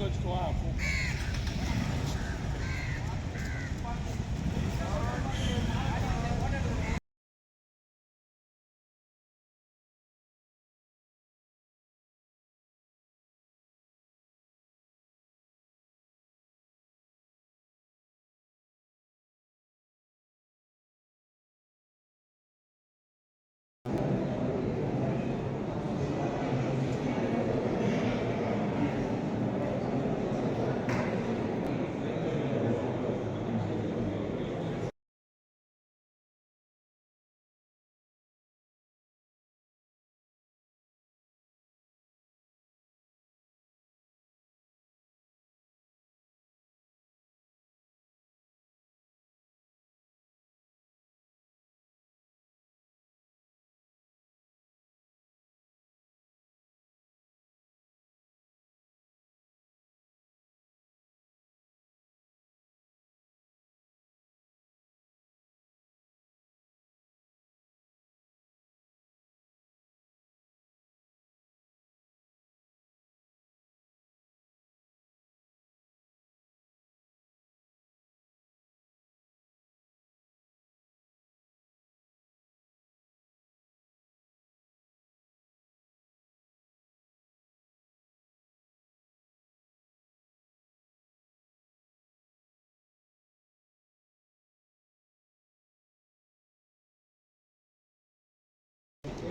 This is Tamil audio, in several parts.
hoje com a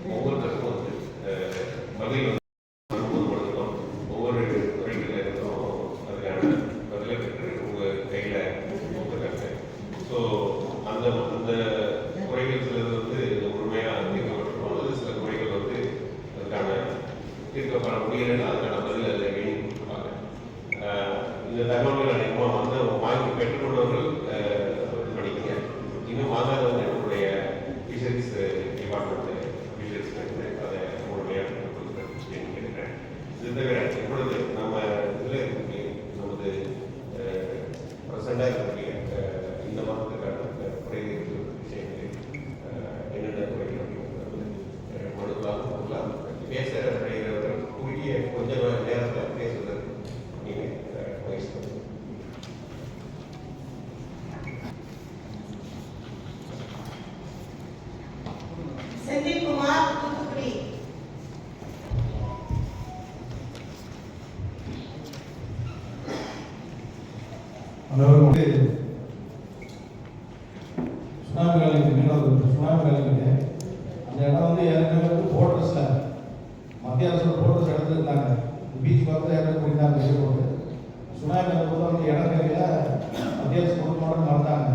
ஒவ்வொரு வந்து அஹ், வந்து ஒவ்வொரு பொழுதும் ஒவ்வொரு துறைகளில் இருந்தும் அதுக்கான பதிலை பெற்று உங்கள் கையில் கொடுத்துருக்காங்க ஸோ அந்த அந்த குறைகள் சிலது வந்து முழுமையாக தீர்க்கப்பட்டிருக்கும். அல்லது சில குறைகள் வந்து அதுக்கான தீர்க்கப்பட முடியலைன்னா அதுக்கான பதில் அதில் கொடுத்துருப்பாங்க இந்த தகவல்கள் அதிகமாக வந்து வாங்கி பெற்றுக்கொண்டவர்கள் அனைவரும் சுனாமி காலத்துக்கு சுனாமி காலத்துக்கு அந்த இடம் வந்து ஏற்கனவே வந்து போர்ட்ரஸில் மத்திய அரசோட போர்ட்ரஸ் எடுத்துருந்தாங்க. பீச் பார்த்து ஏற்கனவே போயிருந்தாங்க வெளியே சுனாமி அவங்க இடம் கையில் மத்திய அரசு கொடுக்கணும்னு மறந்தாங்க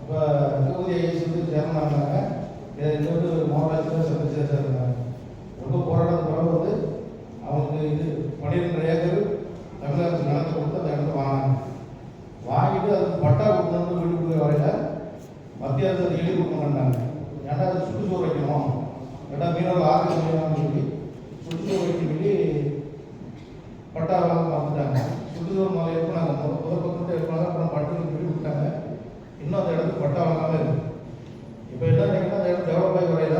அப்போ தொகுதி ஐஎஸ் வந்து சேர்மனாக இருந்தாங்க மாவட்டத்தில் சந்திச்சு சேர்ந்தாங்க ரொம்ப போராட்டத்து பிறகு வந்து அவங்களுக்கு இது பன்னிரெண்டு ஏக்கர் தமிழக அரசு நிலத்தை கொடுத்து அந்த இடத்த வாங்கினாங்க வாங்கிட்டு அதுக்கு பட்டா கொடுக்கணும்னு வீட்டுக்குள்ளே வரையில மத்திய அரசு அதை எழுதி கொடுக்க மாட்டாங்க ஏன்டா அது சுற்றுச்சூழல் வைக்கணும் ஏன்டா மீனவர்கள் ஆர்வம் செய்யணும்னு சொல்லி சுற்றுச்சூழல் சொல்லி பட்டா வாங்க மறந்துட்டாங்க சுற்றுச்சூழல் மலை எடுப்பாங்க முதல் முதல் பக்கம் எடுப்பாங்க அப்புறம் பட்டு சொல்லி விட்டாங்க இன்னும் அந்த இடத்துக்கு பட்டா வாங்காம இருக்கு இப்போ என்ன நினைக்கிறேன் அந்த இடம் டெவலப் ஆகி வரையில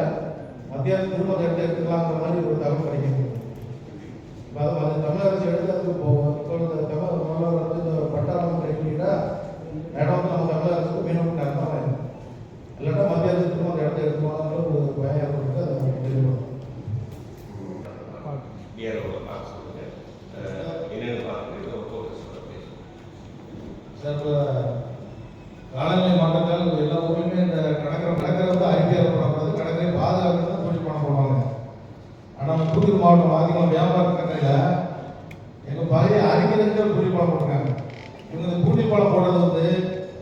மத்திய திரும்ப அந்த இடத்த எடுத்துக்கலாங்கிற மாதிரி ஒரு தகவல் கிடைக்குது இப்போ அது அது தமிழக அரசு எடுத்து அதுக்கு போகும் இப்போ இந்த தமிழ் முதல்வர் வந்து இந்த பட்டாளம் கிடைக்கிறா இடம் வந்து நம்ம தமிழக அரசுக்கு மீனவன் அர்த்தம் ஆயிடும் இல்லாட்டா மத்திய அரசு திரும்ப அந்த இடத்த எடுத்துக்கலாங்கிற ஒரு பயம் ஏற்பட்டு அதை தெரியும் டிஆர்ஓ பார்க்க சொல்லுங்க அஹ், என்னென்ன பார்க்குறீங்களோ ஃபோக்கஸ் பண்ண பேசுங்க சார் இப்போ காலநிலை மாற்றத்தால் எல்லா ஊர்லையுமே இந்த கடற்கரை கடற்கரை வந்து அறிக்கையாக போடக்கூடாது கடற்கரை பாதுகாப்பு பூஜை பண்ண போடுவாங்க ஆனால் நம்ம தூத்துக்குடி மாவட்டம் அதிகமாக வியாபார கடற்கரையில் எங்கள் பழைய அறிக்கைகள் பூஜை பாலம் போட்டுருக்காங்க. இவங்க இந்த பூஜை பாலம் போடுறது வந்து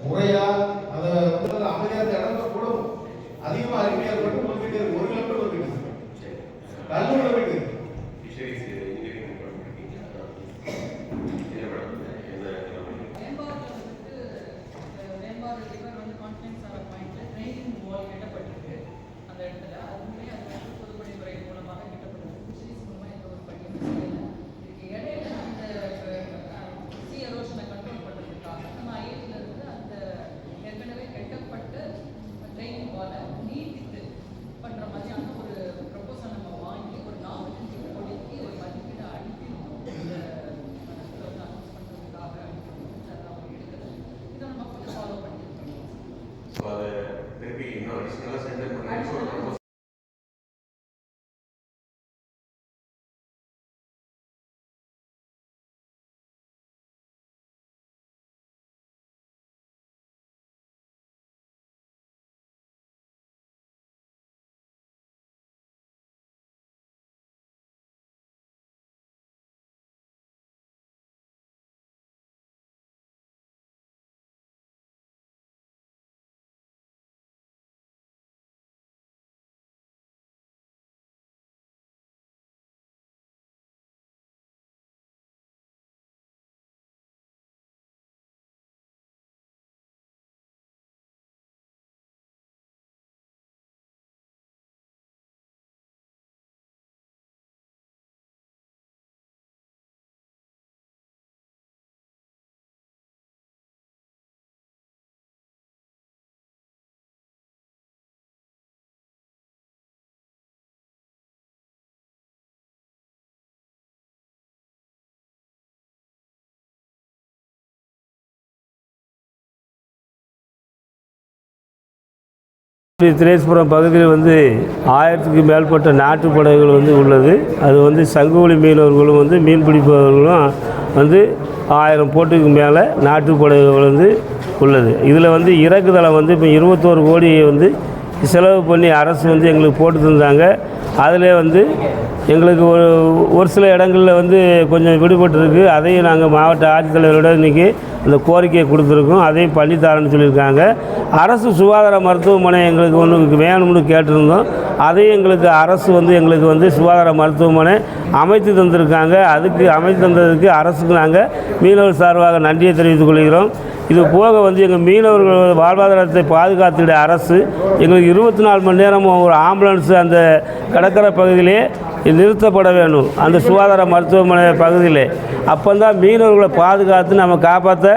முறையாக அதை வந்து அமைதியான இடங்கள் கூட அதிகமாக அறிக்கை ஏற்பட்டு வந்துக்கிட்டே ஒரு கிலோமீட்டர் வந்துக்கிட்டு கல்லூரி para. திரேஸ்புரம் பகுதியில் வந்து ஆயிரத்துக்கு மேற்பட்ட நாட்டு படகுகள் வந்து உள்ளது. அது வந்து சங்குவலி மீனவர்களும் வந்து மீன் பிடிப்பவர்களும் வந்து ஆயிரம் போட்டுக்கு மேலே நாட்டு படகுகள் வந்து உள்ளது. இதில் வந்து இறக்குதளம் வந்து இப்போ இருபத்தோரு கோடியை வந்து செலவு பண்ணி அரசு வந்து எங்களுக்கு போட்டு தந்தாங்க. அதில் வந்து எங்களுக்கு ஒரு ஒரு சில இடங்களில் வந்து கொஞ்சம் விடுபட்டிருக்கு. அதையும் நாங்கள் மாவட்ட ஆட்சித்தலைவரோட இன்றைக்கி அந்த கோரிக்கையை கொடுத்துருக்கோம். அதையும் பண்ணித்தாரன்னு சொல்லியிருக்காங்க. அரசு சுகாதார மருத்துவமனை எங்களுக்கு ஒன்று வேணும்னு கேட்டிருந்தோம். அதையும் எங்களுக்கு அரசு வந்து எங்களுக்கு வந்து சுகாதார மருத்துவமனை அமைத்து தந்திருக்காங்க. அதுக்கு அமைத்து தந்ததுக்கு அரசுக்கு நாங்கள் மீனவர் சார்பாக நன்றியை தெரிவித்துக் கொள்கிறோம். இது போக வந்து எங்கள் மீனவர்கள் வாழ்வாதாரத்தை பாதுகாத்துடைய அரசு எங்களுக்கு இருபத்தி நாலு மணி நேரமும் ஒரு ஆம்புலன்ஸ் அந்த கடற்கரை பகுதியிலே நிறுத்தப்பட வேண்டும். அந்த சுகாதார மருத்துவமனை பகுதியிலே. அப்போ தான் மீனவர்களை பாதுகாத்து நம்ம காப்பாற்ற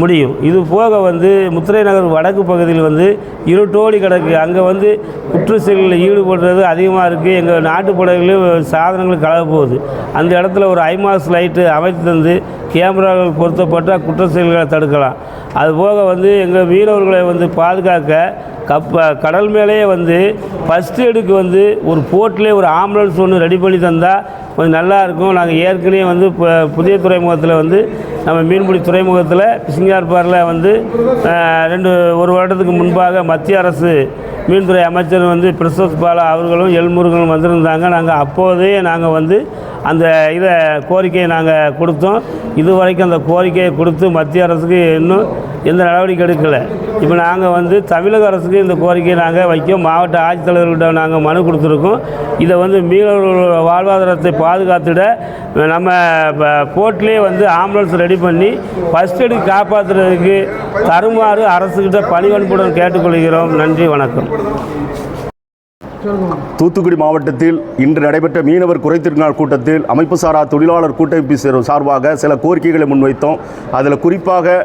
முடியும். இது போக வந்து முத்திரை நகர் வடக்கு பகுதியில் வந்து இருட்டோடி கிடக்கு. அங்கே வந்து குற்ற ஈடுபடுறது அதிகமாக இருக்குது எங்கள் நாட்டு படகுலையும் சாதனங்கள் கலக போகுது அந்த இடத்துல ஒரு ஐமாஸ் லைட்டு அமைத்து தந்து கேமராக்கள் பொருத்தப்பட்டால் குற்ற செயல்களை தடுக்கலாம் அதுபோக வந்து எங்கள் மீனவர்களை வந்து பாதுகாக்க கப்ப கடல் மேலேயே வந்து ஃபஸ்ட் எய்டுக்கு வந்து ஒரு போர்ட்லேயே ஒரு ஆம்புலன்ஸ் ஒன்று ரெடி பண்ணி தந்தால் கொஞ்சம் நல்லா இருக்கும் நாங்கள் ஏற்கனவே வந்து இப்போ புதிய துறைமுகத்தில் வந்து நம்ம மீன்பிடி துறைமுகத்தில் சிங்கார்பாரில் வந்து ரெண்டு ஒரு வருடத்துக்கு முன்பாக மத்திய அரசு மீன்துறை அமைச்சர் வந்து பிரசோத் பாலா அவர்களும் எல்முருகனும் வந்திருந்தாங்க. நாங்கள் அப்போதே நாங்கள் வந்து அந்த இதை கோரிக்கையை நாங்கள் கொடுத்தோம். இது வரைக்கும் அந்த கோரிக்கையை கொடுத்து மத்திய அரசுக்கு இன்னும் எந்த நடவடிக்கை எடுக்கலை. இப்போ நாங்கள் வந்து தமிழக அரசுக்கு இந்த கோரிக்கையை நாங்கள் வைக்கோம். மாவட்ட ஆட்சித்தலைவர்கிட்ட நாங்கள் மனு கொடுத்துருக்கோம். இதை வந்து மீனவர்களோட வாழ்வாதாரத்தை பாதுகாத்துட நம்ம போர்ட்லேயே வந்து ஆம்புலன்ஸ் ரெடி பண்ணி ஃபஸ்ட் எய்டு காப்பாற்றுறதுக்கு தருமாறு அரசுக்கிட்ட பணிவன்புடன் கேட்டுக்கொள்கிறோம். நன்றி வணக்கம். தூத்துக்குடி மாவட்டத்தில் இன்று நடைபெற்ற மீனவர் குறைத்திருநாள் கூட்டத்தில் அமைப்பு சாரா தொழிலாளர் கூட்டமைப்பு சார்பாக சில கோரிக்கைகளை முன்வைத்தோம். அதில் குறிப்பாக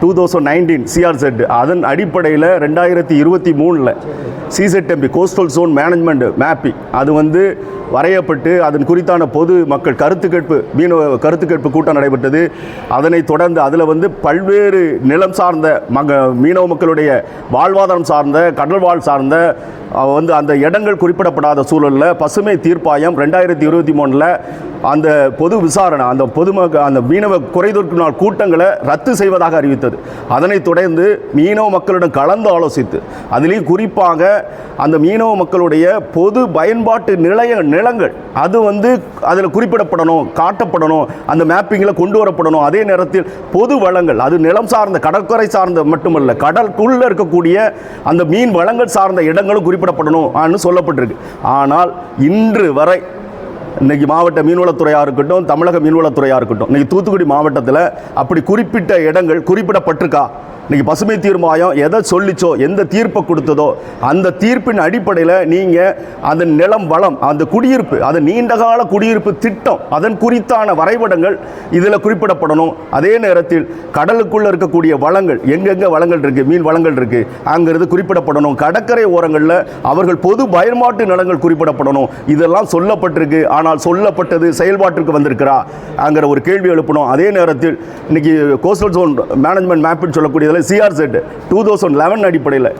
டூ தௌசண்ட் நைன்டீன் சிஆர்செட் அதன் அடிப்படையில் ரெண்டாயிரத்தி இருபத்தி மூணில் சிசெட்எம்பி கோஸ்டல் ஜோன் மேனேஜ்மெண்ட் மேப்பிங் அது வந்து வரையப்பட்டு அதன் குறித்தான பொது மக்கள் கருத்து கேட்பு மீனவ கருத்து கேட்பு கூட்டம் நடைபெற்றது. அதனைத் தொடர்ந்து அதில் வந்து பல்வேறு நிலம் சார்ந்த மக மீனவ மக்களுடைய வாழ்வாதாரம் சார்ந்த கடல் வாழ் சார்ந்த வந்து அந்த இடங்கள் விவரங்கள் குறிப்பிடப்படாத சூழலில் பசுமை தீர்ப்பாயம் ரெண்டாயிரத்தி இருபத்தி மூணில் அந்த பொது விசாரணை அந்த பொதுமக்க அந்த மீனவ குறைதொற்கு நாள் கூட்டங்களை ரத்து செய்வதாக அறிவித்தது. அதனைத் தொடர்ந்து மீனவ மக்களிடம் கலந்து ஆலோசித்து அதிலேயும் குறிப்பாக அந்த மீனவ மக்களுடைய பொது பயன்பாட்டு நிலைய நிலங்கள் அது வந்து அதில் குறிப்பிடப்படணும் காட்டப்படணும் அந்த மேப்பிங்கில் கொண்டு வரப்படணும். அதே நேரத்தில் பொது வளங்கள் அது நிலம் சார்ந்த கடற்கரை சார்ந்த மட்டுமல்ல கடலுக்குள்ளே இருக்கக்கூடிய அந்த மீன் வளங்கள் சார்ந்த இடங்களும் குறிப்பிடப்படணும் சொல்ல சொல்லப்பட்டிருக்கு. ஆனால் இன்று வரை இன்னைக்கு மாவட்ட மீன்வளத்துறையாக இருக்கட்டும் தமிழக மீன்வளத்துறையாக இருக்கட்டும் இன்னைக்கு தூத்துக்குடி மாவட்டத்தில் அப்படி குறிப்பிட்ட இடங்கள் குறிப்பிடப்பட்டிருக்கா? இன்னைக்கு பசுமை தீர்மாயம் எதை சொல்லிச்சோ எந்த தீர்ப்பை கொடுத்ததோ அந்த தீர்ப்பின் அடிப்படையில் நீங்கள் அந்த நிலம் வளம் அந்த குடியிருப்பு அது நீண்டகால குடியிருப்பு திட்டம் அதன் குறித்தான வரைபடங்கள் இதில் குறிப்பிடப்படணும். அதே நேரத்தில் கடலுக்குள்ளே இருக்கக்கூடிய வளங்கள் எங்கெங்கே வளங்கள் இருக்குது மீன் வளங்கள் இருக்குது அங்கிறது குறிப்பிடப்படணும். கடற்கரை ஓரங்களில் அவர்கள் பொது பயன்பாட்டு நிலங்கள் குறிப்பிடப்படணும். இதெல்லாம் சொல்லப்பட்டிருக்கு. ஆனால் சொல்லப்பட்டது செயல்பாட்டிற்கு வந்திருக்கிறா? அங்கிற ஒரு கேள்வி எழுப்பணும் அதே நேரத்தில் இன்னைக்கு கோஸ்டல் ஜோன் மேனேஜ்மெண்ட் மேப்புன்னு சொல்லக்கூடியதில் சிஆர்செட் டூ தௌசண்ட் லெவன் அடிப்படையில்.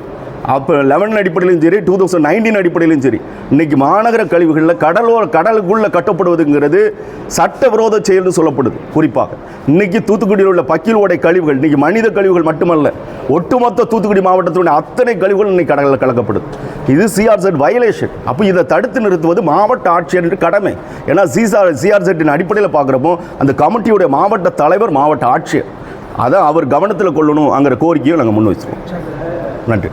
அப்போ லெவன் அடிப்படையிலும் சரி டூ தௌசண்ட் நைன்டீன் அடிப்படையிலும் சரி இன்னைக்கு மாநகர கழிவுகளில் கடலோர கடலுக்குள்ளே கட்டப்படுவதுங்கிறது சட்டவிரோத செயல்னு சொல்லப்படுது. குறிப்பாக இன்னைக்கு தூத்துக்குடியில் உள்ள பக்கில் ஓடை கழிவுகள் இன்னைக்கு மனித கழிவுகள் மட்டுமல்ல ஒட்டுமொத்த தூத்துக்குடி மாவட்டத்தினுடைய அத்தனை கழிவுகள் இன்றைக்கி கடலில் கலக்கப்படுது. இது சிஆர்செட் வயலேஷன் அப்போ இதை தடுத்து நிறுத்துவது மாவட்ட ஆட்சியர் கடமை. ஏன்னா சிஆர் சிஆர்செட்டின் அடிப்படையில் பார்க்குறப்போ அந்த கமிட்டியுடைய மாவட்ட தலைவர் மாவட்ட ஆட்சியர் அதை அவர் கவனத்தில் கொள்ளணும் அங்கிற கோரிக்கையை நாங்கள் முன் வச்சிருக்கோம். நன்றி.